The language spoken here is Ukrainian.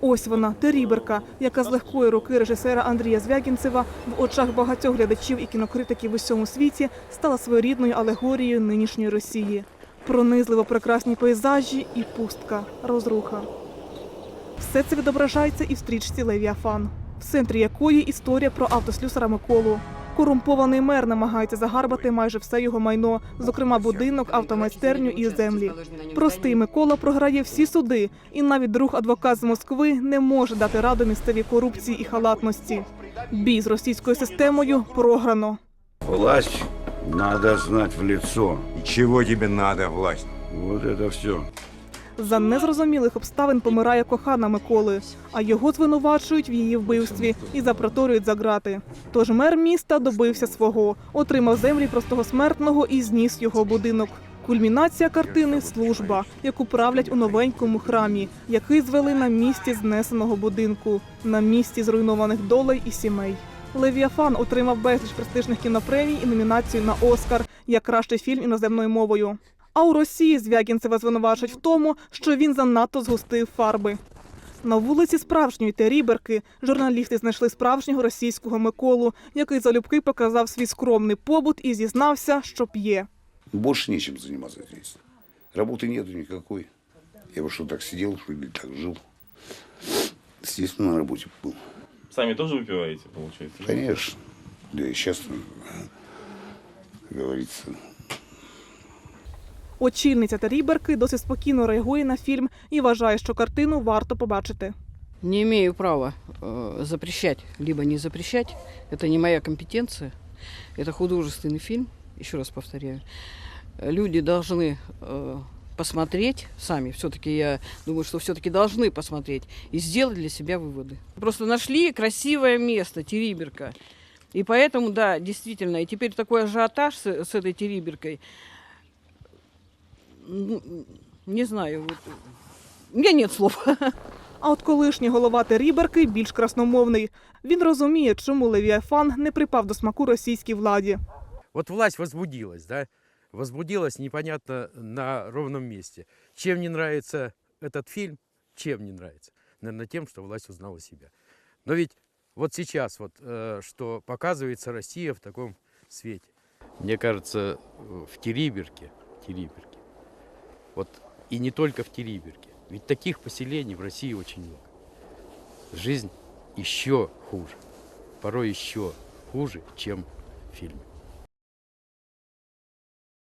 Ось вона, Теріберка, яка з легкої руки режисера Андрія Звягінцева в очах багатьох глядачів і кінокритиків в усьому світі стала своєрідною алегорією нинішньої Росії. Пронизливо прекрасні пейзажі і пустка, розруха. Все це відображається і в стрічці Левіафан, в центрі якої історія про автослюсара Миколу. Корумпований мер намагається загарбати майже все його майно, зокрема будинок, автомайстерню і землі. Простий Микола програє всі суди, і навіть друг адвокат з Москви не може дати раду місцевій корупції і халатності. Бій з російською системою програно. Власть надо знать в лицо. Чего тебе надо, власть? Вот это все. За незрозумілих обставин помирає кохана Миколи, а його звинувачують в її вбивстві і запроторюють за грати. Тож мер міста добився свого, отримав землі простого смертного і зніс його будинок. Кульмінація картини служба, яку правлять у новенькому храмі, який звели на місці знесеного будинку, на місці зруйнованих долей і сімей. Левіафан отримав безліч престижних кінопремій і номінацію на Оскар як кращий фільм іноземною мовою. А у Росії Звягінцева звинувачують в тому, що він занадто згустив фарби. На вулиці справжньої Теріберки журналісти знайшли справжнього російського Миколу, який залюбки показав свій скромний побут і зізнався, що п'є. Больше нечем заниматься здесь. Работы нету никакой. Я бы что, так сидел, что ли, так жил. Естественно, на работе был. Сами тоже выпиваете, получается? да? Конечно. Да и сейчас, как говорится, Очільниця Теріберки досить спокійно реагує на фільм і вважає, що картину варто побачити. Не имею права э, запрещать, либо не запрещать. Это не моя компетенция. Это художественный фильм, еще раз повторяю. Э, Люди должны э, посмотреть сами. Все-таки я думаю, что все-таки должны посмотреть и сделать для себя выводы. Просто нашли красивое место, Териберка. И поэтому, да, действительно, и теперь такой ажиотаж с, с этой Териберкой. Ну, Не знаю, вот, у меня нет слов. А от колишній голова Теріберки більш красномовний. Він розуміє, чому Левіафан не припав до смаку російській владі. Вот власть возбудилась, да, возбудилась непонятно на ровном месте. Чем не нравится этот фильм, чем не нравится? Наверное, тем, что власть узнала себя. Но ведь вот сейчас, вот, э, что показывается Россия в таком свете. Мне кажется, э, в Териберке, Териберке, вот и не только в Териберке, ведь таких поселений в России очень много. Жизнь еще хуже, порой еще хуже, чем в фильме.